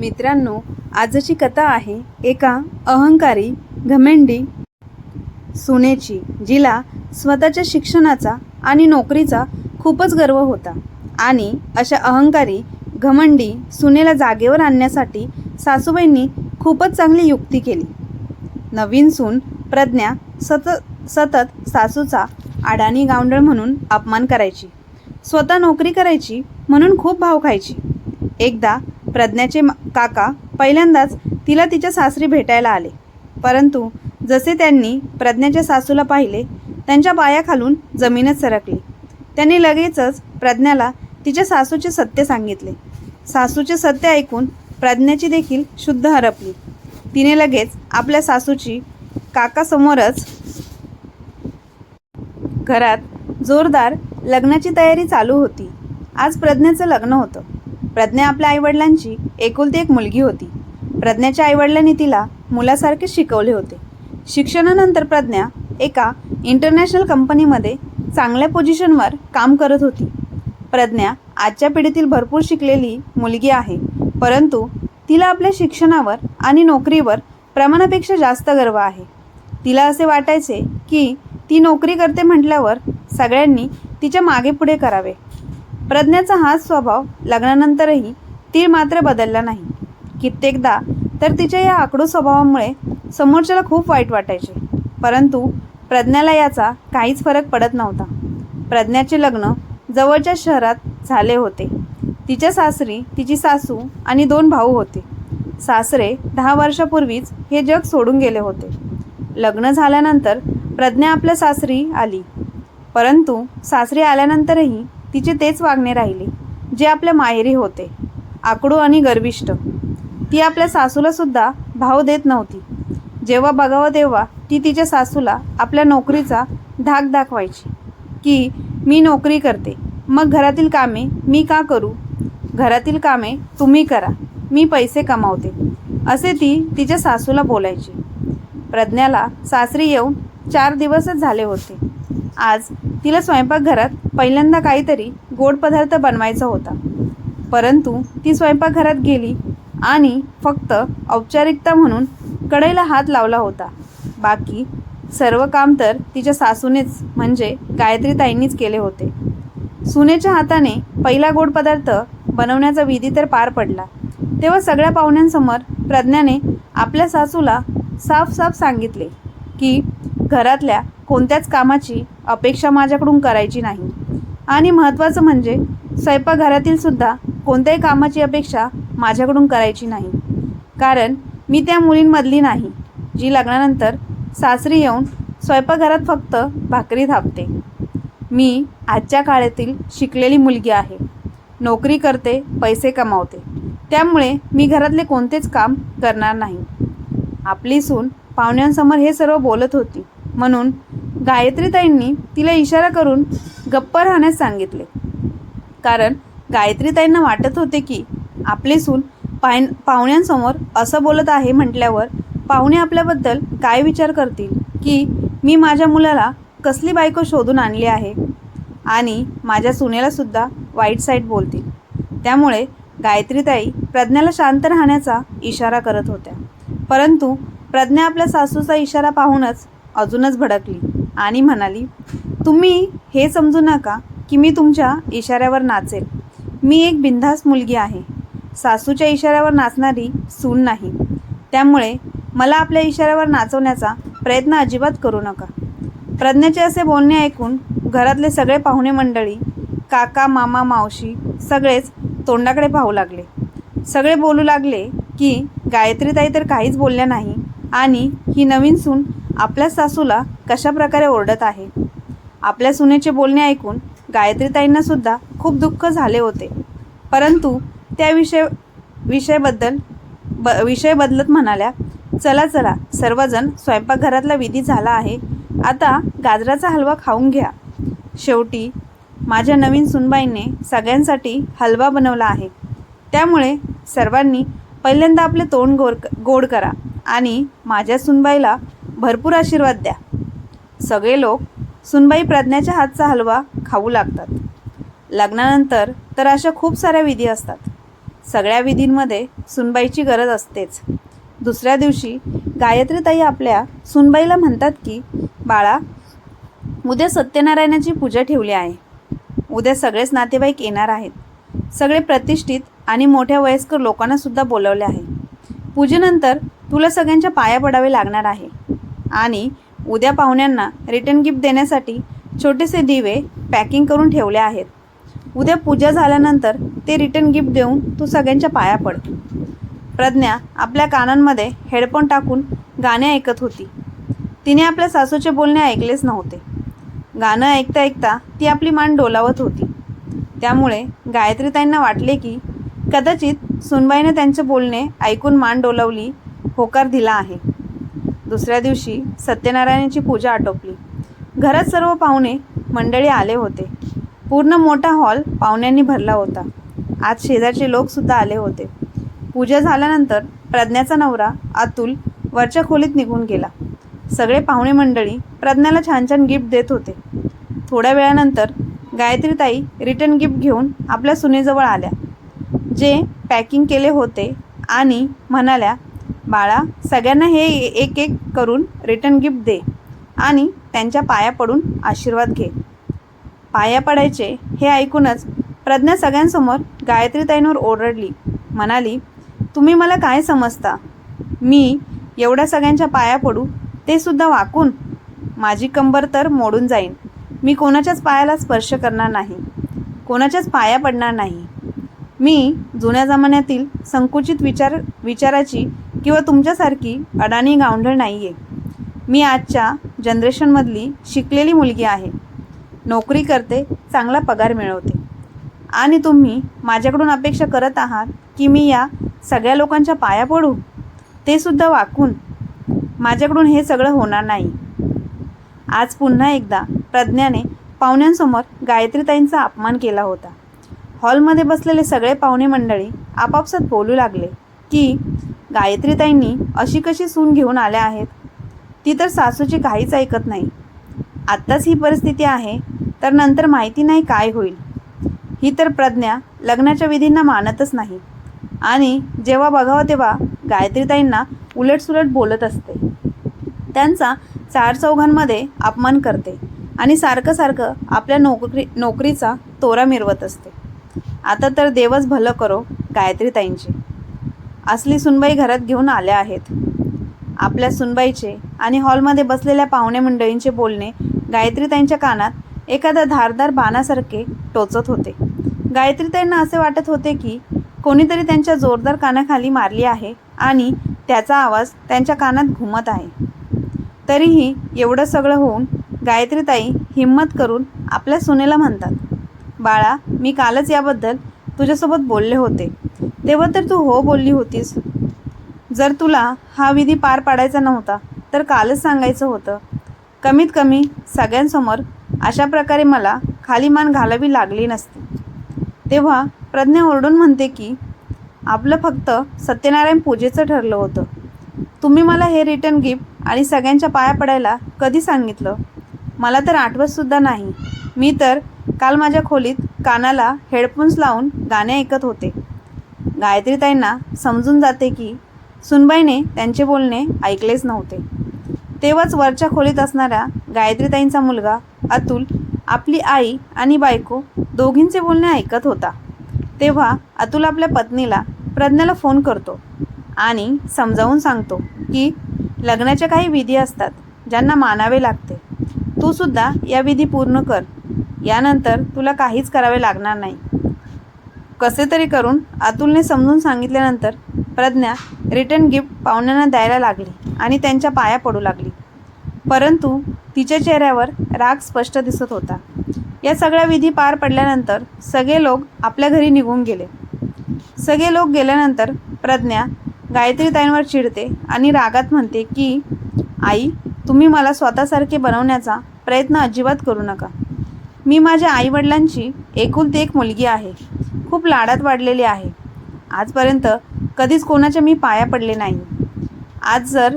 मित्रांनो आजची कथा आहे एका अहंकारी घमेंडी सुनेची जिला स्वतःच्या शिक्षणाचा आणि नोकरीचा खूपच गर्व होता. आणि अशा अहंकारी घमंडी सुनेला जागेवर आणण्यासाठी सासूबाईंनी खूपच चांगली युक्ती केली. नवीन सून प्रज्ञा सतत सतत सासूचा अडाणी गावंडळ म्हणून अपमान करायची स्वतः नोकरी करायची म्हणून खूप भाव खायची. एकदा प्रज्ञाचे काका पहिल्यांदाच तिला तिच्या सासरी भेटायला आले. परंतु जसे त्यांनी प्रज्ञाच्या सासूला पाहिले त्यांच्या पायाखालून जमीनच सरकली. त्यांनी लगेचच प्रज्ञाला तिच्या सासूचे सत्य सांगितले. सासूचे सत्य ऐकून प्रज्ञाची देखील शुद्ध हरपली. तिने लगेच आपल्या सासूची काकासमोरच घरात जोरदार लग्नाची तयारी चालू होती. आज प्रज्ञाचं लग्न होतं. प्रज्ञा आपल्या आईवडिलांची एकुलती एक मुलगी होती. प्रज्ञाच्या आईवडिलांनी तिला मुलासारखे शिकवले होते. शिक्षणानंतर प्रज्ञा एका इंटरनॅशनल कंपनीमध्ये चांगल्या पोझिशनवर काम करत होती. प्रज्ञा आजच्या पिढीतील भरपूर शिकलेली मुलगी आहे परंतु तिला आपल्या शिक्षणावर आणि नोकरीवर प्रमाणापेक्षा जास्त गर्व आहे. तिला असे वाटायचे की ती नोकरी करते म्हटल्यावर सगळ्यांनी तिच्यामागे पुढे करावे. प्रज्ञाचा हाच स्वभाव लग्नानंतरही ती मात्र बदलला नाही. कित्येकदा तर तिच्या या आकडू स्वभावामुळे समोरच्याला खूप वाईट वाटायचे. परंतु प्रज्ञाला याचा काहीच फरक पडत नव्हता. प्रज्ञाचे लग्न जवळच्या शहरात झाले होते. तिच्या सासरी तिची सासू आणि दोन भाऊ होते. सासरे दहा वर्षापूर्वीच हे जग सोडून गेले होते. लग्न झाल्यानंतर प्रज्ञा आपल्या सासरी आली. परंतु सासरी आल्यानंतरही तिचे तेच वागणे राहिले जे आपल्या माहेरी होते. आकडू आणि गर्विष्ट. ती आपल्या सासूलासुद्धा भाव देत नव्हती. जेव्हा बघावं तेव्हा ती तिच्या सासूला आपल्या नोकरीचा धाक दाखवायची की मी नोकरी करते मग घरातील कामे मी का करू? घरातील कामे तुम्ही करा मी पैसे कमावते असे ती तिच्या सासूला बोलायची. प्रज्ञाला सासरी येऊन चार दिवसच झाले होते. आज तिला स्वयंपाकघरात पहिल्यांदा काहीतरी गोड पदार्थ बनवायचा होता. परंतु ती स्वयंपाकघरात गेली आणि फक्त औपचारिकता म्हणून कढईला हात लावला होता. बाकी सर्व काम तर तिच्या सासूनेच म्हणजे गायत्रीताईंनीच केले होते. सुनेच्या हाताने पहिला गोड पदार्थ बनवण्याचा विधी तर पार पडला. तेव्हा सगळ्या पाहुण्यांसमोर प्रज्ञाने आपल्या सासूला साफ साफ सांगितले की घरातल्या कोणत्याच कामाची अपेक्षा माझ्याकडून करायची नाही. आणि महत्त्वाचं म्हणजे स्वयंपाकघरातील सुद्धा कोणत्याही कामाची अपेक्षा माझ्याकडून करायची नाही. कारण मी त्या मुलींमधली नाही जी लग्नानंतर सासरी येऊन स्वयंपाकघरात फक्त भाकरी थापते. मी आजच्या काळातील शिकलेली मुलगी आहे. नोकरी करते पैसे कमावते. त्यामुळे मी घरातले कोणतेच काम करणार नाही. आपली सून पाहुण्यांसमोर हे सर्व बोलत होती. म्हणून गायत्रीताईंनी तिला इशारा करून गप्प राहण्यास सांगितले. कारण गायत्रीताईंना वाटत होते की आपली सून पाय पाहुण्यांसमोर असं बोलत आहे म्हटल्यावर पाहुणे आपल्याबद्दल काय विचार करतील की मी माझ्या मुलाला कसली बायको शोधून आणली आहे? आणि माझ्या सुनेलासुद्धा वाईट साईड बोलतील. त्यामुळे गायत्रीताई प्रज्ञाला शांत राहण्याचा इशारा करत होत्या. परंतु प्रज्ञा आपल्या सासूचा इशारा पाहूनच अजूनच भडकली आणि म्हणाली तुम्ही हे समजू नका की मी तुमच्या इशाऱ्यावर नाचेल. मी एक बिनधास्त मुलगी आहे. सासूच्या इशाऱ्यावर नाचणारी सून नाही. त्यामुळे मला आपल्या इशाऱ्यावर नाचवण्याचा प्रयत्न अजिबात करू नका. प्रज्ञाचे असे बोलणे ऐकून घरातले सगळे पाहुणे मंडळी काका मामा मावशी सगळेच तोंडाकडे पाहू लागले. सगळे बोलू लागले की गायत्रीताई तर काहीच बोलल्या नाही आणि ही नवीन सून आपल्या सासूला कशा प्रकारे ओरडत आहे? आपल्या सुनेचे बोलणे ऐकून गायत्रीताईंना सुद्धा खूप दुःख झाले होते. परंतु त्या विषय विषयाबद्दल ब विषय बदलत म्हणाल्या चला चला सर्वजण स्वयंपाकघरातला विधी झाला आहे. आता गाजराचा हलवा खाऊन घ्या शेवटी माझ्या नवीन सुनबाईंने सगळ्यांसाठी हलवा बनवला आहे. त्यामुळे सर्वांनी पहिल्यांदा आपले तोंड गोर गोड करा आणि माझ्या सुनबाईला भरपूर आशीर्वाद द्या. सगळे लोक सुनबाई प्रज्ञाच्या हातचा हलवा खाऊ लागतात. लग्नानंतर तर अशा खूप साऱ्या विधी असतात. सगळ्या विधींमध्ये सुनबाईची गरज असतेच. दुसऱ्या दिवशी गायत्रीताई आपल्या सुनबाईला म्हणतात की बाळा उद्या सत्यनारायणाची पूजा ठेवली आहे. उद्या सगळेच नातेवाईक येणार आहेत. सगळे प्रतिष्ठित आणि मोठ्या वयस्कर लोकांनासुद्धा बोलवले आहे. पूजेनंतर तुला सगळ्यांच्या पाया पडावे लागणार आहे. आणि उद्या पाहुण्यांना रिटर्न गिफ्ट देण्यासाठी छोटेसे दिवे पॅकिंग करून ठेवले आहेत. उद्या पूजा झाल्यानंतर ते रिटर्न गिफ्ट देऊन तू सगळ्यांच्या पाया पड. प्रज्ञा आपल्या कानांमध्ये हेडफोन टाकून गाणे ऐकत होती. तिने आपल्या सासूचे बोलणे ऐकलेच नव्हते. गाणं ऐकता ऐकता ती आपली मान डोलावत होती. त्यामुळे गायत्रीताईंना वाटले की कदाचित सुनबाईने त्यांचे बोलणे ऐकून मान डोलावली होकार दिला आहे. दुसऱ्या दिवशी सत्यनारायणाची पूजा आटोपली. घरात सर्व पाहुणे मंडळी आले होते. पूर्ण मोठा हॉल पाहुण्यांनी भरला होता. आज शेजारचे लोकसुद्धा आले होते. पूजा झाल्यानंतर प्रज्ञाचा नवरा अतुल वरच्या खोलीत निघून गेला. सगळे पाहुणे मंडळी प्रज्ञाला छान छान गिफ्ट देत होते. थोड्या वेळानंतर गायत्रीताई रिटर्न गिफ्ट घेऊन आपल्या सुनेजवळ आल्या. जे पॅकिंग केले होते आणि म्हणाल्या बाळा सगळ्यांना हे एक एक करून रिटर्न गिफ्ट दे आणि त्यांच्या पाया पडून आशीर्वाद घे. पाया पडायचे हे ऐकूनच प्रज्ञा सगळ्यांसमोर गायत्रीताईंवर ओरडली. म्हणाली तुम्ही मला काय समजता? मी एवढ्या सगळ्यांच्या पाया पडू ते सुद्धा वाकून? माझी कंबर तर मोडून जाईन. मी कोणाच्याच पायाला स्पर्श करणार नाही. कोणाच्याच पाया पडणार नाही. मी जुन्या जमान्यातील संकुचित विचार विचाराची किंवा तुमच्यासारखी अडाणी गावंढळ नाही आहे मी आजच्या जनरेशनमधली शिकलेली मुलगी आहे. नोकरी करते चांगला पगार मिळवते. आणि तुम्ही माझ्याकडून अपेक्षा करत आहात की मी या सगळ्या लोकांच्या पाया पडू? ते सुद्धा वाकून. माझ्याकडून हे सगळं होणार नाही. आज पुन्हा एकदा प्रज्ञाने पाहुण्यांसमोर गायत्रीताईंचा अपमान केला होता. हॉलमध्ये बसलेले सगळे पाहुणे मंडळी आपापसात बोलू लागले की गायत्रीताईंनी अशी कशी सून घेऊन आल्या आहेत? ती तर सासूची काहीच ऐकत नाही. आत्ताच ही परिस्थिती आहे तर नंतर माहिती नाही काय होईल. ही तर प्रज्ञा लग्नाच्या विधींना मानतच नाही. आणि जेव्हा बघावं तेव्हा गायत्रीताईंना उलटसुलट बोलत असते. त्यांचा चार चौघांमध्ये अपमान करते आणि सारखं सारखं आपल्या नोकरी नोकरीचा तोरा मिरवत असते. आता तर देवच भलं करो गायत्रीताईंची. असली सुनबाई घरात घेऊन आल्या आहेत. आपल्या सुनबाईचे आणि हॉलमध्ये बसलेल्या पाहुणे मंडळींचे बोलणे गायत्रीताईंच्या कानात एखाद्या धारदार बाणासारखे टोचत होते. गायत्रीताईंना असे वाटत होते की कोणीतरी त्यांच्या जोरदार कानाखाली मारली आहे आणि त्याचा आवाज त्यांच्या कानात घुमत आहे. तरीही एवढं सगळं होऊन गायत्रीताई हिंमत करून आपल्या सुनेला म्हणतात बाळा मी कालच याबद्दल तुझ्यासोबत बोलले होते. तेव्हा तर तू हो बोलली होतीस. जर तुला हा विधी पार पाडायचा नव्हता तर कालच सांगायचं होतं. कमीत कमी सगळ्यांसमोर अशा प्रकारे मला खाली मान घालावी लागली नसती. तेव्हा प्रज्ञा ओरडून म्हणते की आपलं फक्त सत्यनारायण पूजेचं ठरलं होतं. तुम्ही मला हे रिटर्न गिफ्ट आणि सगळ्यांच्या पाया पडायला कधी सांगितलं? मला तर आठवतसुद्धा नाही. मी तर काल माझ्या खोलीत कानाला हेडफोन्स लावून गाणे ऐकत होते. गायत्रीताईंना समजून जाते की सुनबाईने त्यांचे बोलणे ऐकलेच नव्हते. तेव्हाच वरच्या खोलीत असणाऱ्या गायत्रीताईंचा मुलगा अतुल आपली आई आणि बायको दोघींचे बोलणे ऐकत होता. तेव्हा अतुल आपल्या पत्नीला प्रज्ञाला फोन करतो आणि समजावून सांगतो की लग्नाच्या काही विधी असतात ज्यांना मानावे लागते. तू सुद्धा या विधी पूर्ण कर. यानंतर तुला काहीच करावे लागणार नाही. कसे तरी करून अतुलने समजून सांगितल्यानंतर प्रज्ञा रिटर्न गिफ्ट पाहुण्यांना द्यायला लागली आणि त्यांच्या पाया पडू लागली. परंतु तिच्या चेहऱ्यावर राग स्पष्ट दिसत होता. या सगळ्या विधी पार पडल्यानंतर सगळे लोक आपल्या घरी निघून गेले. सगळे लोक गेल्यानंतर प्रज्ञा गायत्रीताईंवर चिडते आणि रागात म्हणते की आई तुम्ही मला स्वतःसारखे बनवण्याचा प्रयत्न अजिबात करू नका. मी माझ्या आईवडिलांची एकुलती एक मुलगी आहे. खूप लाडात वाढलेली आहे. आजपर्यंत कधीच कोणाच्या मी पाया पडले नाही. आज जर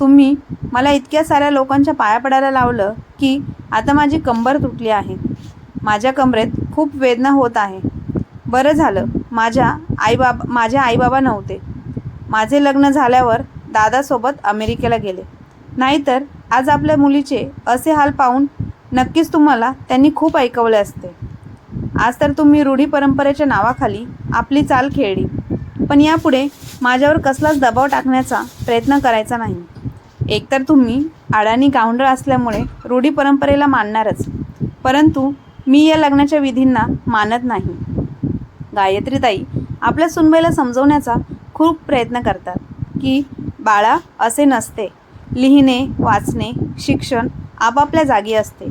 तुम्ही मला इतक्या साऱ्या लोकांच्या पाया पडायला लावलं की आता माझी कंबर तुटली आहे. माझ्या कमरेत खूप वेदना होत आहे. बरं झालं माझ्या आईबाब माझे आईबाबा नव्हते. माझे लग्न झाल्यावर दादासोबत अमेरिकेला गेले. नाहीतर आज आपल्या मुलीचे असे हाल पाहून नक्कीच तुम्हाला त्यांनी खूप ऐकवले असते. आज तर तुम्ही रूढी परंपरेच्या नावाखाली आपली चाल खेळली. पण यापुढे माझ्यावर कसलाच दबाव टाकण्याचा प्रयत्न करायचा नाही. एकतर तुम्ही अडाणी गावंडळ असल्यामुळे रूढी परंपरेला मानणारच. परंतु मी या लग्नाच्या विधींना मानत नाही. गायत्रीताई आपल्या सुनबाईला समजवण्याचा खूप प्रयत्न करतात की बाळा असे नसते. लिहिणे वाचणे शिक्षण आपापल्या जागी असते.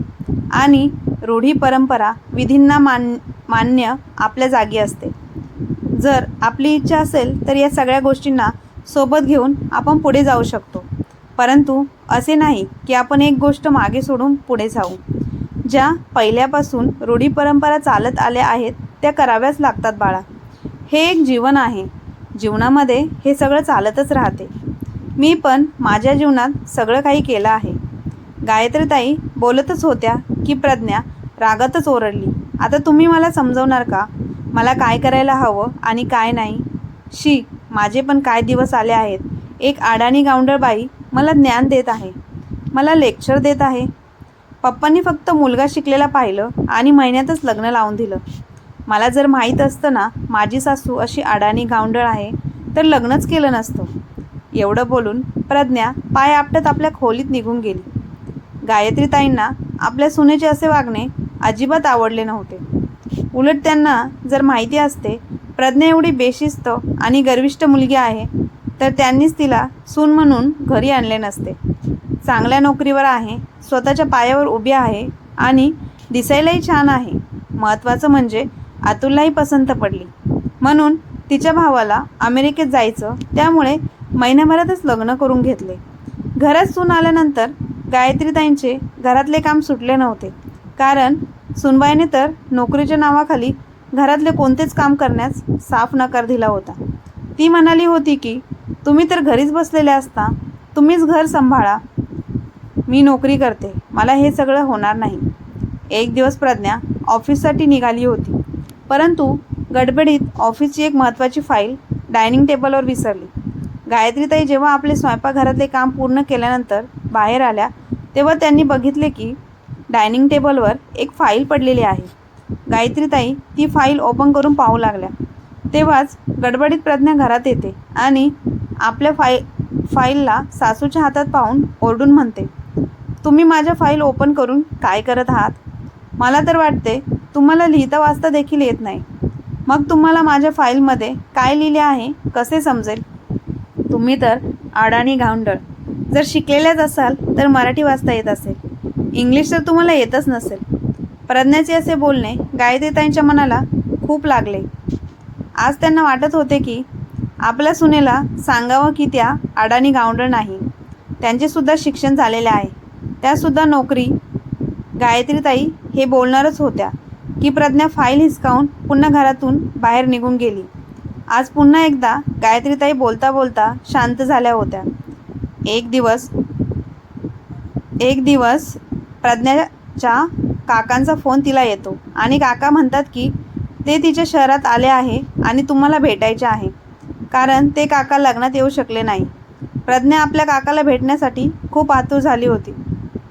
आणि रूढी परंपरा विधींना मान मान्य आपल्या जागी असते. जर आपली इच्छा असेल तर या सगळ्या गोष्टींना सोबत घेऊन आपण पुढे जाऊ शकतो. परंतु असे नाही की आपण एक गोष्ट मागे सोडून पुढे जाऊ. ज्या पहिल्यापासून रूढी परंपरा चालत आल्या आहेत त्या कराव्याच लागतात बाळा. हे एक जीवन आहे. जीवनामध्ये हे सगळं चालतच राहते. मी पण माझ्या जीवनात सगळं काही केलं आहे. गायत्रीताई बोलतच होत्या की प्रज्ञा रागातच ओरडली. आता तुम्ही मला समजवणार का? मला काय करायला हवं आणि काय नाही? शी माझे पण काय दिवस आले आहेत. एक अडाणी गावंडळबाई मला ज्ञान देत आहे. मला लेक्चर देत आहे. पप्पांनी फक्त मुलगा शिकलेला पाहिलं आणि महिन्यातच लग्न लावून दिलं. मला जर माहीत असतं ना माझी सासू अशी अडाणी गावंडळ आहे तर लग्नच केलं नसतं. एवढं बोलून प्रज्ञा पाय आपटत आपल्या खोलीत निघून गेली. गायत्रीताईंना आपल्या सुनेचे असे वागणे अजिबात आवडले नव्हते. उलट त्यांना जर माहिती असते प्रज्ञा एवढी बेशिस्त आणि गर्विष्ठ मुलगी आहे तर त्यांनीच तिला सून म्हणून घरी आणले नसते. चांगल्या नोकरीवर आहे स्वतःच्या पायावर उभी आहे आणि दिसायलाही छान आहे. महत्त्वाचं म्हणजे अतुललाही पसंत पडली. म्हणून तिच्या भावाला अमेरिकेत जायचं त्यामुळे महिन्याभरातच लग्न करून घेतले. घरात सून आल्यानंतर गायत्रीताईंचे घरातले काम सुटले नव्हते. कारण सुनबाईने तर नोकरीच्या नावाखाली घरातले कोणतेच काम करण्यास साफ नकार दिला होता. ती म्हणाली होती की तुम्ही तर घरीच बसलेले असता तुम्हीच घर सांभाळा. मी नोकरी करते मला हे सगळं होणार नाही. एक दिवस प्रज्ञा ऑफिससाठी निघाली होती. परंतु गडबडीत ऑफिसची एक महत्त्वाची फाईल डायनिंग टेबलवर विसरली. गायत्रीताई जेव्हा आपले स्वयंपाकघरातले काम पूर्ण केल्यानंतर बाहेर आल्या तेव्हा त्यांनी बघितले की डायनिंग टेबलवर एक फाईल पडलेली आहे. गायत्रीताई ती फाईल ओपन करून पाहू लागल्या. तेव्हाच गडबडीत प्रज्ञा घरात येते आणि आपल्या फाई फाईलला सासूच्या हातात पाहून ओरडून म्हणते तुम्ही माझ्या फाईल ओपन करून काय करत आहात? मला तर वाटते तुम्हाला लिहिता वाचता देखील येत नाही. मग तुम्हाला माझ्या फाईलमध्ये काय लिहिले आहे कसे समजेल? तुम्ही तर अडाणी घावंडळ. जर शिकलेल्याच असाल तर मराठी वाचता येत असेल. इंग्लिश तर तुम्हाला येतच नसेल. प्रज्ञाचे असे बोलणे गायत्रीताईंच्या मनाला खूप लागले. आज त्यांना वाटत होते की आपल्या सुनेला सांगावं की त्या अडाणी गावंडळ नाही. त्यांचेसुद्धा शिक्षण झालेले आहे. त्यासुद्धा नोकरी गायत्रीताई हे बोलणारच होत्या की प्रज्ञा फाईल हिसकावून पुन्हा घरातून बाहेर निघून गेली. आज पुन्हा एकदा गायत्रीताई बोलता बोलता शांत झाल्या होत्या. एक दिवस एक दिवस प्रज्ञाच्या काकांचा फोन तिला येतो. आणि काका म्हणतात की ते तिच्या शहरात आले आहे आणि तुम्हाला भेटायचे आहे. कारण ते काका लग्नात येऊ शकले नाही. प्रज्ञा आपल्या काकाला भेटण्यासाठी खूप आतुर झाली होती.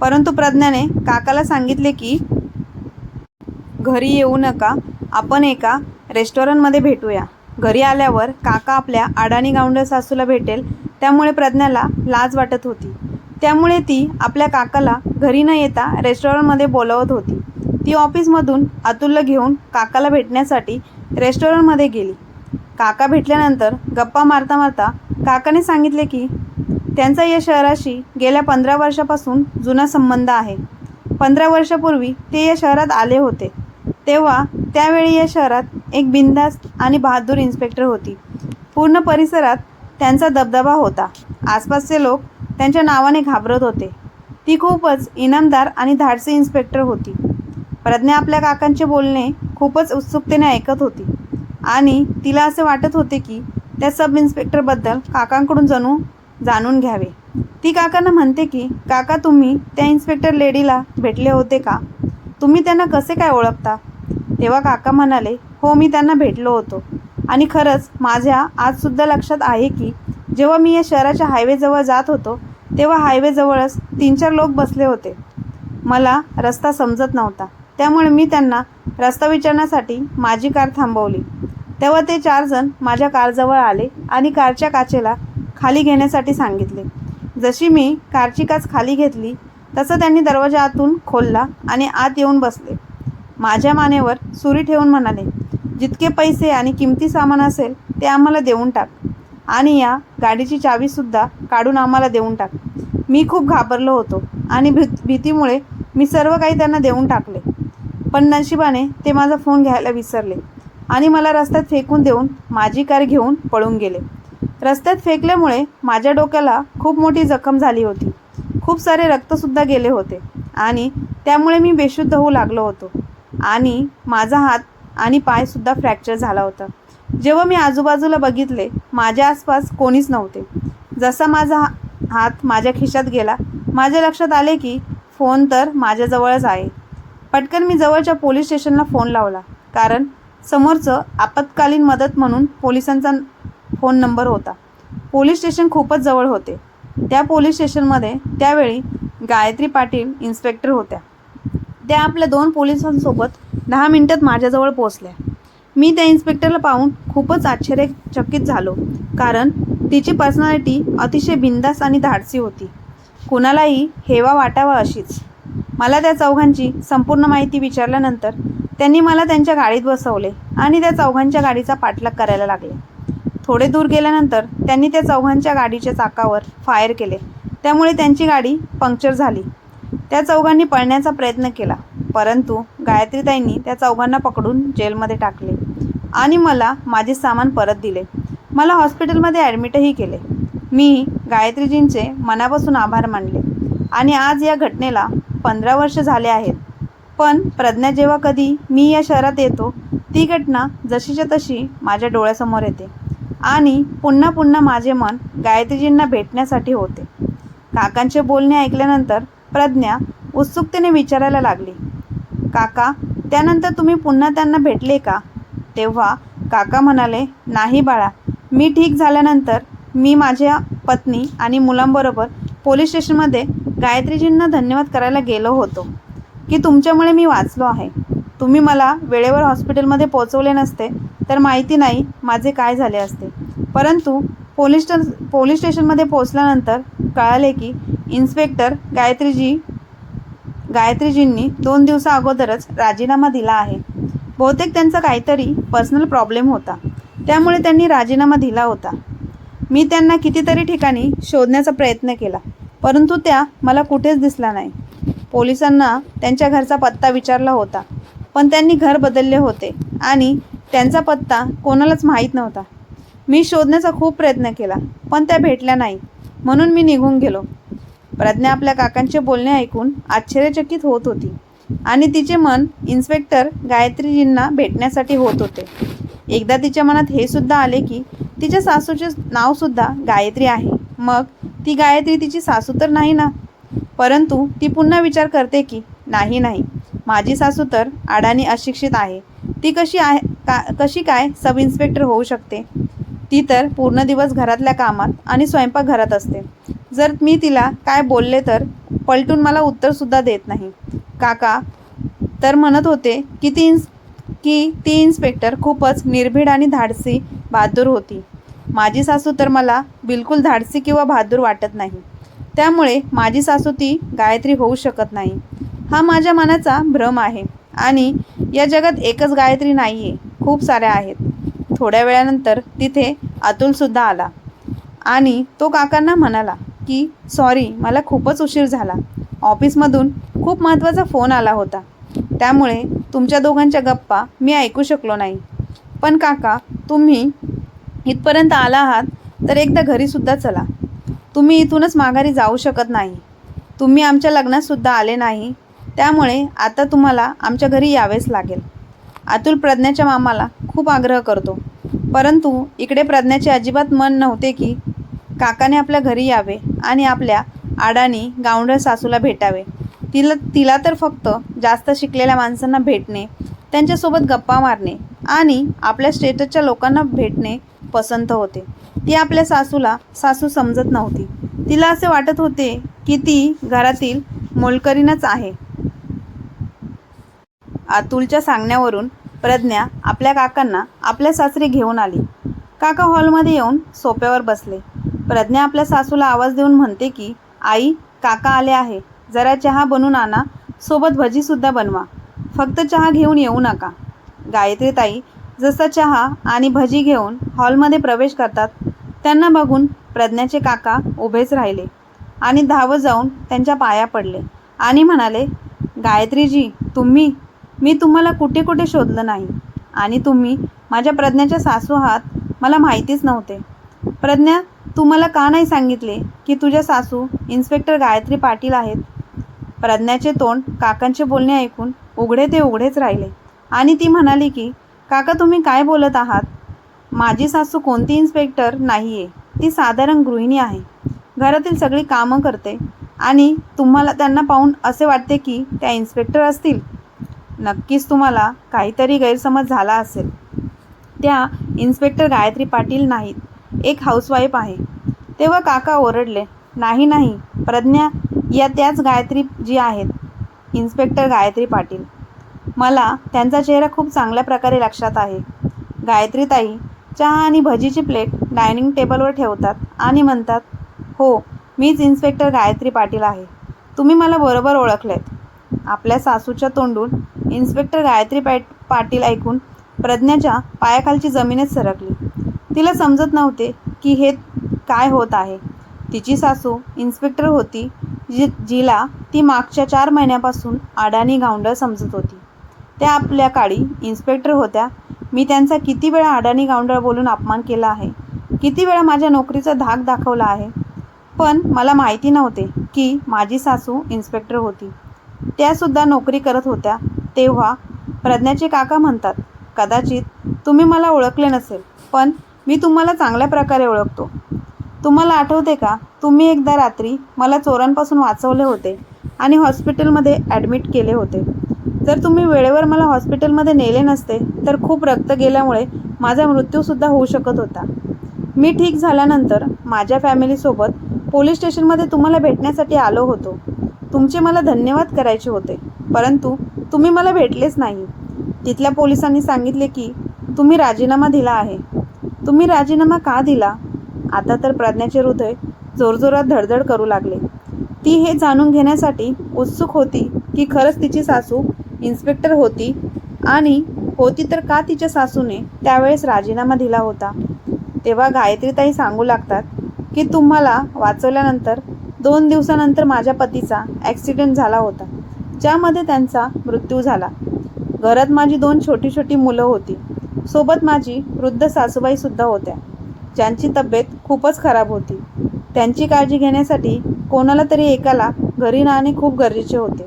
परंतु प्रज्ञाने काकाला सांगितले की घरी येऊ नका. आपण एका रेस्टॉरंटमध्ये भेटूया. घरी आल्यावर काका आपल्या अडाणी गावंड सासूला भेटेल त्यामुळे प्रज्ञाला लाज वाटत होती. त्यामुळे ती आपल्या काकाला घरी न येता रेस्टॉरंटमध्ये बोलवत होती. ती ऑफिसमधून अतुलला घेऊन काकाला भेटण्यासाठी रेस्टॉरंटमध्ये गेली. काका भेटल्यानंतर गप्पा मारता मारता काकाने सांगितले की त्यांचा या शहराशी गेल्या पंधरा वर्षापासून जुना संबंध आहे. पंधरा वर्षापूर्वी ते या शहरात आले होते. तेव्हा त्यावेळी या शहरात एक बिंदास्त आणि बहादूर इन्स्पेक्टर होती. पूर्ण परिसरात त्यांचा दबदबा होता. आसपासचे लोक त्यांच्या नावाने घाबरत होते. ती खूपच इनामदार आणि धाडसी इन्स्पेक्टर होती. प्रज्ञा आपल्या काकांचे बोलणे खूपच उत्सुकतेने ऐकत होती. आणि तिला असे वाटत होते की त्या सब इन्स्पेक्टरबद्दल काकांकडून जणू जाणून घ्यावे. ती काकांना म्हणते की काका तुम्ही त्या इन्स्पेक्टर लेडीला भेटले होते का? तुम्ही त्यांना कसे काय ओळखता? तेव्हा काका म्हणाले हो मी त्यांना भेटलो होतो. आणि खरंच माझ्या आजसुद्धा लक्षात आहे की जेव्हा मी या शहराच्या हायवेजवळ जात होतो तेव्हा हायवेजवळच तीन चार लोक बसले होते. मला रस्ता समजत नव्हता. त्यामुळे मी त्यांना रस्ता विचारण्यासाठी माझी कार थांबवली. तेव्हा ते चारजण माझ्या कारजवळ आले आणि कारच्या काचेला खाली घेण्यासाठी सांगितले. जशी मी कारची काच खाली घेतली तसं त्यांनी दरवाजा आतून खोलला आणि आत येऊन बसले. माझ्या मानेवर सुरी ठेवून म्हणाले जितके पैसे आणि किमती सामान असेल ते आम्हाला देऊन टाक. आणि या गाडीची चावीसुद्धा काढून आम्हाला देऊन टाक. मी खूप घाबरलो होतो आणि भी भीतीमुळे मी सर्व काही त्यांना देऊन टाकले. पण नशिबाने ते माझा फोन घ्यायला विसरले आणि मला रस्त्यात फेकून देऊन माझी कार घेऊन पळून गेले. रस्त्यात फेकल्यामुळे माझ्या डोक्याला खूप मोठी जखम झाली होती. खूप सारे रक्तसुद्धा गेले होते आणि त्यामुळे मी बेशुद्ध होऊ लागलो होतो. आणि माझा हात आणि पायसुद्धा फ्रॅक्चर झाला होता. जेव्हा मी आजूबाजूला बघितले माझ्या आसपास कोणीच नव्हते. जसा माझा हा- हात माझ्या खिशात गेला माझ्या लक्षात आले की फोन तर माझ्याजवळच आहे. पटकन मी जवळच्या पोलीस स्टेशनला फोन लावला कारण समोरचं आपत्कालीन मदत म्हणून पोलिसांचा फोन नंबर होता. पोलीस स्टेशन खूपच जवळ होते. त्या पोलीस स्टेशनमध्ये त्यावेळी गायत्री पाटील इन्स्पेक्टर होत्या. त्या आपल्या दोन पोलिसांसोबत दहा मिनिटात माझ्याजवळ पोचल्या मी त्या इन्स्पेक्टरला पाहून खूपच आश्चर्यचकित झालो कारण तिची पर्सनॅलिटी अतिशय बिंदास आणि धाडसी होती. कुणालाही हेवा वाटावा अशीच. मला त्या चौघांची संपूर्ण माहिती विचारल्यानंतर त्यांनी मला त्यांच्या गाडीत बसवले आणि त्या चौघांच्या गाडीचा पाठलाग करायला लागले. थोडे दूर गेल्यानंतर त्यांनी त्या चौघांच्या गाडीच्या चाकावर फायर केले. त्यामुळे त्यांची गाडी पंक्चर झाली. त्या चौघांनी पळण्याचा प्रयत्न केला. परंतु गायत्रीताईंनी त्या चौघांना पकडून जेलमध्ये टाकले आणि मला माझे सामान परत दिले. मला हॉस्पिटलमध्ये ॲडमिटही केले. मी गायत्रीजींचे मनापासून आभार मानले. आणि आज या घटनेला पंधरा वर्ष झाले आहेत. पण प्रज्ञा जेव्हा कधी मी या शहरात येतो ती घटना जशीच्या तशी माझ्या डोळ्यासमोर येते. आणि पुन्हा पुन्हा माझे मन गायत्रीजींना भेटण्यासाठी होते. काकांचे बोलणे ऐकल्यानंतर प्रज्ञा उत्सुकतेने विचारायला लागली. काका त्यानंतर तुम्ही पुन्हा त्यांना भेटले का? तेव्हा काका म्हणाले नाही बाळा मी ठीक झाल्यानंतर मी माझ्या पत्नी आणि मुलांबरोबर पोलीस स्टेशनमध्ये गायत्रीजींना धन्यवाद करायला गेलो होतो की तुमच्यामुळे मी वाचलो आहे. तुम्ही मला वेळेवर हॉस्पिटलमध्ये पोहोचवले नसते तर माहिती नाही माझे काय झाले असते. परंतु पोलीस स्टे पोलीस स्टेशनमध्ये पोहोचल्यानंतर कळाले की इन्स्पेक्टर गायत्रीजी गायत्रीजींनी दोन दिवसा अगोदरच राजीनामा दिला आहे. बहुतेक त्यांचा काहीतरी पर्सनल प्रॉब्लेम होता. त्यामुळे त्यांनी राजीनामा दिला होता. मी त्यांना कितीतरी ठिकाणी शोधण्याचा प्रयत्न केला परंतु त्या मला कुठेच दिसला नाही. पोलिसांना त्यांच्या घरचा पत्ता विचारला होता पण त्यांनी घर बदलले होते आणि त्यांचा पत्ता कोणालाच माहीत नव्हता. मी शोधण्याचा खूप प्रयत्न केला पण त्या भेटल्या नाही. म्हणून मी निघून गेलो. प्रज्ञा आपल्या काकांचे बोलणे ऐकून आश्चर्यचकित होत होती आणि तिचे मन इन्स्पेक्टर गायत्रीजींना भेटण्यासाठी होत होते. एकदा तिच्या मनात हे सुद्धा आले की तिच्या सासूचे नावसुद्धा गायत्री आहे. मग ती गायत्री तिची सासू तर नाही ना? परंतु ती पुन्हा विचार करते की नाही नाही. माझी सासू तर अडाणी अशिक्षित आहे. ती कशी आहे का कशी काय सब इन्स्पेक्टर होऊ शकते? ती तर पूर्ण दिवस घरातल्या कामात आणि स्वयंपाकघरात असते. जर मी तिला काय बोलले तर पलटून मला उत्तरसुद्धा देत नाही. काका तर म्हणत होते की ती इन्स की ती इन्स्पेक्टर खूपच निर्भीड आणि धाडसी बहादूर होती. माझी सासू तर मला बिलकुल धाडसी किंवा बहादूर वाटत नाही. त्यामुळे माझी सासू ती गायत्री होऊ शकत नाही. हा माझ्या मनाचा भ्रम आहे आणि या जगात एकच गायत्री नाही आहे खूप साऱ्या आहेत. थोड्या वेळानंतर तिथे अतुलसुद्धा आला. आणि तो काकांना म्हणाला की सॉरी मला खूपच उशीर झाला. ऑफिसमधून खूप महत्त्वाचा फोन आला होता. त्यामुळे तुमच्या दोघांच्या गप्पा मी ऐकू शकलो नाही. पण काका तुम्ही इथपर्यंत आला आहात तर एकदा घरीसुद्धा चला. तुम्ही इथूनच माघारी जाऊ शकत नाही. तुम्ही आमच्या लग्नातसुद्धा आले नाही. त्यामुळे आता तुम्हाला आमच्या घरी यावेच लागेल. अतुल प्रज्ञाच्या मामाला खूप आग्रह करतो. परंतु इकडे प्रज्ञाचे अजिबात मन नव्हते की काकाने आपल्या घरी यावे आणि आपल्या आडानी गावंढळ सासूला भेटावे. तिला तिला तर फक्त जास्त शिकलेल्या माणसांना भेटणे त्यांच्यासोबत गप्पा मारणे आणि आपल्या स्टेटसच्या लोकांना भेटणे पसंत होते. ती आपल्या सासूला सासू समजत नव्हती. तिला असे वाटत होते की ती घरातील मोलकरीणच आहे. अतुलच्या सांगण्यावरून प्रज्ञा आपल्या काकांना आपल्या सासरी घेऊन आली. काका हॉलमध्ये येऊन सोप्यावर बसले. प्रज्ञा आपल्या सासूला आवाज देऊन म्हणते की आई काका आले आहे. जरा चहा बनवून आणा. सोबत भजीसुद्धा बनवा. फक्त चहा घेऊन येऊ नका. गायत्री ताई जसा चहा आणि भजी घेऊन हॉलमध्ये प्रवेश करतात त्यांना बघून प्रज्ञाचे काका उभेच राहिले आणि धावत जाऊन त्यांच्या पाया पडले आणि म्हणाले गायत्रीजी तुम्ही मी तुम्हाला कुठे कुठे शोधलं नाही. आणि तुम्ही माझ्या प्रज्ञाच्या सासू आहात मला माहितीच नव्हते. प्रज्ञा तू मला का नाही सांगितले की तुझ्या सासू इन्स्पेक्टर गायत्री पाटील आहेत? प्रज्ञाचे तोंड काकांचे बोलणे ऐकून उघडे ते उघडेच राहिले. आणि ती म्हणाली की काका तुम्ही काय बोलत आहात? माझी सासू कोणती इन्स्पेक्टर नाही आहे ती साधारण गृहिणी आहे. घरातील सगळी कामं करते. आणि तुम्हाला त्यांना पाहून असे वाटते की त्या इन्स्पेक्टर असतील? नक्कीच तुम्हाला काहीतरी गैरसमज झाला असेल. त्या इन्स्पेक्टर गायत्री पाटील नाहीत. एक हाऊसवाईफ आहे. तेव्हा काका ओरडले नाही नाही प्रज्ञा या त्याच गायत्री जी आहेत. इन्स्पेक्टर गायत्री पाटील मला त्यांचा चेहरा खूप चांगल्या प्रकारे लक्षात आहे. गायत्रीताई चहा आणि भजीची प्लेट डायनिंग टेबलवर ठेवतात आणि म्हणतात हो मीच इन्स्पेक्टर गायत्री पाटील आहे. तुम्ही मला बरोबर ओळखलेत. आपल्या सासूच्या तोंडून इन्स्पेक्टर गायत्री पॅट पाटील ऐकून प्रज्ञाच्या पायाखालची जमीनच सरकली. तिला समजत नव्हते की हे काय होत आहे. तिची सासू इन्स्पेक्टर होती जी जिला ती मागच्या चार महिन्यापासून अडाणी गावंडळ समजत होती. त्या आपल्या काळी इन्स्पेक्टर होत्या. मी त्यांचा किती वेळा अडाणी गावंडळ बोलून अपमान केला आहे? किती वेळा माझ्या नोकरीचा धाक दाखवला आहे? पण मला माहिती नव्हते की माझी सासू इन्स्पेक्टर होती. त्यासुद्धा नोकरी करत होत्या. तेव्हा प्रज्ञाचे काका म्हणतात कदाचित तुम्ही मला ओळखले नसेल पण मी तुम्हाला चांगल्या प्रकारे ओळखतो. तुम्हाला आठवते का तुम्ही एकदा रात्री मला चोरांपासून वाचवले होते आणि हॉस्पिटलमध्ये ॲडमिट केले होते. जर तुम्ही वेळेवर मला हॉस्पिटलमध्ये नेले नसते तर खूप रक्त गेल्यामुळे माझा मृत्यूसुद्धा होऊ शकत होता. मी ठीक झाल्यानंतर माझ्या फॅमिलीसोबत पोलीस स्टेशनमध्ये तुम्हाला भेटण्यासाठी आलो होतो. तुमचे मला धन्यवाद करायचे होते परंतु तुम्ही मला भेटलेच नाही. तिथल्या पोलिसांनी सांगितले की तुम्ही राजीनामा दिला आहे. तुम्ही राजीनामा का दिला? आता तर प्रज्ञाचे हृदय जोरजोरात धडधड करू लागले. ती हे जाणून घेण्यासाठी उत्सुक होती की खरंच तिची सासू इन्स्पेक्टर होती आणि होती तर का तिच्या सासूने त्यावेळेस राजीनामा दिला होता? तेव्हा गायत्रीताई सांगू लागतात की तुम्हाला वाचवल्यानंतर दोन दिवसानंतर माझ्या पतीचा ॲक्सिडेंट झाला होता. ज्यामध्ये त्यांचा मृत्यू झाला. घरात माझी दोन छोटी छोटी मुलं होती. सोबत माझी वृद्ध सासूबाईसुद्धा होत्या. ज्यांची तब्येत खूपच खराब होती. त्यांची काळजी घेण्यासाठी कोणाला तरी एकाला घरी राहणे खूप गरजेचे होते.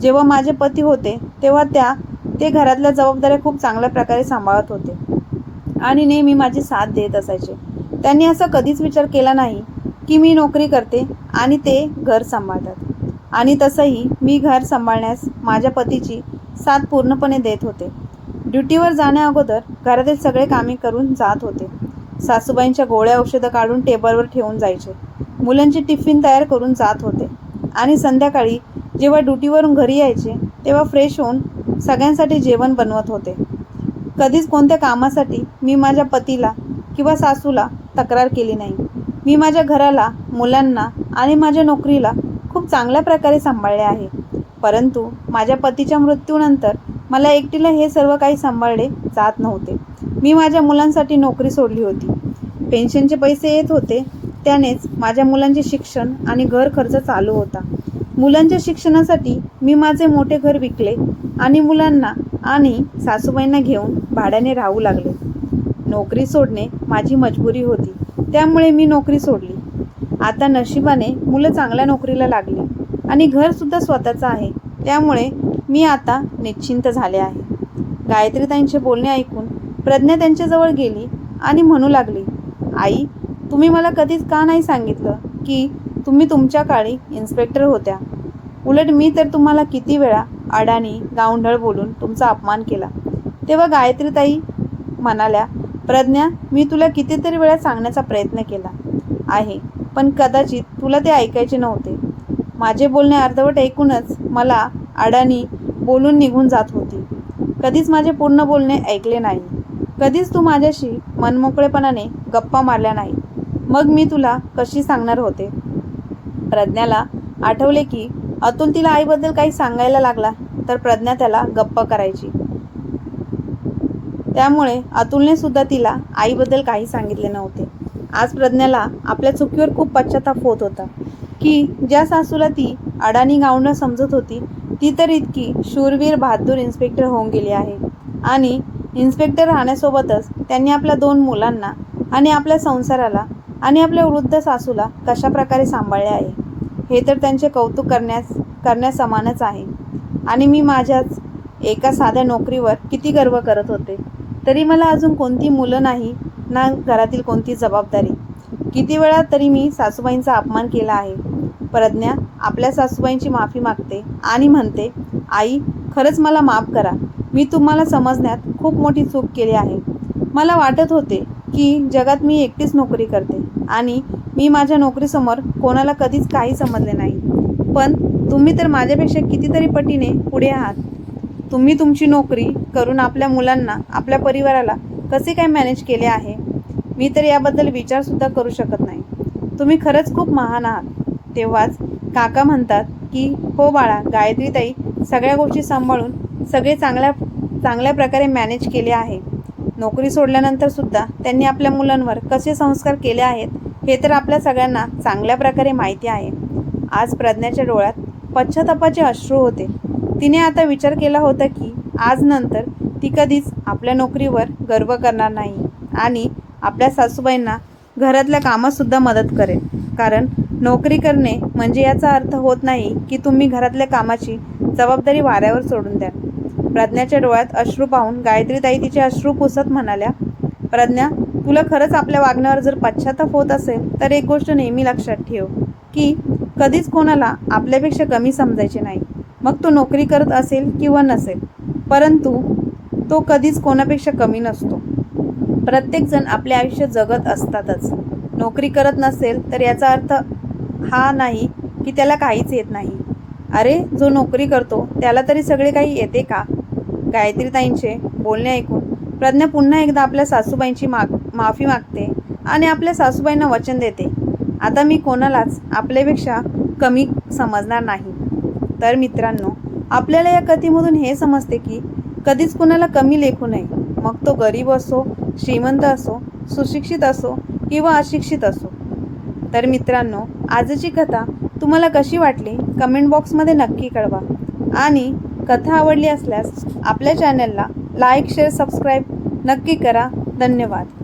जेव्हा माझे पती होते तेव्हा त्या ते घरातल्या जबाबदाऱ्या खूप चांगल्या प्रकारे सांभाळत होते. आणि नेहमी माझी साथ देत असायचे. त्यांनी असा कधीच विचार केला नाही की मी नोकरी करते आणि ते घर सांभाळतात. आणि तसंही मी घर सांभाळण्यास माझ्या पतीची साथ पूर्णपणे देत होते. ड्युटीवर जाण्याअगोदर घरातील सगळे कामे करून जात होते. सासूबाईंच्या गोळ्या औषधं काढून टेबलवर ठेवून जायचे. मुलांची टिफिन तयार करून जात होते. आणि संध्याकाळी जेव्हा ड्युटीवरून घरी यायचे तेव्हा फ्रेश होऊन सगळ्यांसाठी जेवण बनवत होते. कधीच कोणत्या कामासाठी मी माझ्या पतीला किंवा सासूला तक्रार केली नाही. मी माझ्या घराला मुलांना आणि माझ्या नोकरीला खूप चांगल्या प्रकारे सांभाळले आहे. परंतु माझ्या पतीच्या मृत्यूनंतर मला एकटीला हे सर्व काही सांभाळले जात नव्हते. मी माझ्या मुलांसाठी नोकरी सोडली होती. पेन्शनचे पैसे येत होते. त्यानेच माझ्या मुलांचे शिक्षण आणि घर खर्च चालू होता. मुलांच्या शिक्षणासाठी मी माझे मोठे घर विकले आणि मुलांना आणि सासूबाईंना घेऊन भाड्याने राहू लागले. नोकरी सोडणे माझी मजबुरी होती. त्यामुळे मी नोकरी सोडली. आता नशिबाने मुलं चांगल्या नोकरीला लागली आणि घरसुद्धा स्वतःचं आहे. त्यामुळे मी आता निश्चिंत झाले आहे. गायत्रीताईंचे बोलणे ऐकून प्रज्ञा त्यांच्याजवळ गेली आणि म्हणू लागली आई तुम्ही मला कधीच का नाही सांगितलं की तुम्ही तुमच्या काळी इन्स्पेक्टर होत्या? उलट मी तर तुम्हाला किती वेळा अडाणी गावंढळ बोलून तुमचा अपमान केला. तेव्हा गायत्रीताई म्हणाल्या प्रज्ञा मी तुला कितीतरी वेळा सांगण्याचा प्रयत्न केला आहे. पण कदाचित तुला ते ऐकायचे नव्हते. माझे बोलणे अर्धवट ऐकूनच मला अडाणी बोलून निघून जात होती. कधीच माझे पूर्ण बोलणे ऐकले नाही. कधीच तू माझ्याशी मनमोकळेपणाने गप्पा मारल्या नाही. मग मी तुला कशी सांगणार होते? प्रज्ञाला आठवले की अतुल तिला आईबद्दल काही सांगायला लागला तर प्रज्ञा त्याला गप्प करायची. त्यामुळे अतुलने सुद्धा तिला आईबद्दल काही सांगितले नव्हते. आज प्रज्ञाला आपल्या चुकीवर खूप पश्चाताप होत होता. की ज्या सासूला ती अडाणी गावणं समजत होती ती तर इतकी शूरवीर बहादूर इन्स्पेक्टर होऊन गेली आहे. आणि इन्स्पेक्टर राहण्यासोबतच त्यांनी आपल्या दोन मुलांना आणि आपल्या संसाराला आणि आपल्या वृद्ध सासूला कशा प्रकारे सांभाळले आहे? हे तर त्यांचे कौतुक करण्यास करण्यासमानच आहे. आणि मी माझ्याच एका साध्या नोकरीवर किती गर्व करत होते. तरी मला अजून कोणती मुलं नाही ना घरातील कोणती जबाबदारी? किती वेळा तरी मी सासूबाईंचा अपमान केला आहे. प्रज्ञा आपल्या सासूबाईंची माफी मागते आणि म्हणते आई खरंच मला माफ करा. मी तुम्हाला समजण्यात खूप मोठी चूक केली आहे. मला वाटत होते की जगात मी एकटीच नोकरी करते आणि मी माझ्या नोकरीसमोर कोणाला कधीच काही समजले नाही. पण तुम्ही तर माझ्यापेक्षा कितीतरी पटीने पुढे आहात. तुम्ही तुमची नोकरी करून आपल्या मुलांना आपल्या परिवाराला कसे काय मॅनेज केले आहे? मी तर याबद्दल विचारसुद्धा करू शकत नाही. तुम्ही खरंच खूप महान आहात. तेव्हाच काका म्हणतात की हो बाळा गायत्रीताई सगळ्या गोष्टी सांभाळून सगळे चांगल्या चांगल्या प्रकारे मॅनेज केले आहे. नोकरी सोडल्यानंतर सुद्धा त्यांनी आपल्या मुलांवर कसे संस्कार केले आहेत हे तर आपल्या सगळ्यांना चांगल्या प्रकारे माहिती आहे. आज प्रज्ञाच्या डोळ्यात पश्चातापाचे अश्रू होते. तिने आता विचार केला होता की आज नंतर ती कधीच आपल्या नोकरीवर गर्व करणार नाही आणि आपल्या सासूबाईंना घरातल्या कामातसुद्धा मदत करेल. कारण नोकरी करणे म्हणजे याचा अर्थ होत नाही की तुम्ही घरातल्या कामाची जबाबदारी वाऱ्यावर सोडून द्या प्रज्ञाच्या डोळ्यात अश्रू पाहून गायत्रीताई तिचे अश्रू पुसत म्हणाल्या प्रज्ञा तुला खरंच आपल्या वागण्यावर जर पश्चाताप होत असेल तर एक गोष्ट नेहमी लक्षात ठेव की कधीच कोणाला आपल्यापेक्षा कमी समजायचे नाही. मग तो नोकरी करत असेल किंवा नसेल परंतु तो कधीच कोणापेक्षा कमी नसतो. प्रत्येकजण आपले आयुष्य जगत असतातच. नोकरी करत नसेल तर याचा अर्थ हा नाही की त्याला काहीच येत नाही. अरे जो नोकरी करतो त्याला तरी सगळे काही येते का? गायत्रीताईंचे बोलणे ऐकून प्रज्ञा पुन्हा एकदा आपल्या सासूबाईंची माग माफी मागते आणि आपल्या सासूबाईंना वचन देते. आता मी कोणालाच आपल्यापेक्षा कमी समजणार नाही. तर मित्रांनो आपल्याला या कथेमधून हे समजते की कधीच कुणाला कमी लेखू नये. मग तो गरीब असो श्रीमंत असो सुशिक्षित असो किंवा अशिक्षित असो. तर मित्रांनो आजची कथा तुम्हाला कशी वाटली? कमेंट बॉक्समध्ये नक्की कळवा. आणि कथा आवडली असल्यास आपल्या चॅनलला लाईक शेअर सबस्क्राईब नक्की करा. धन्यवाद.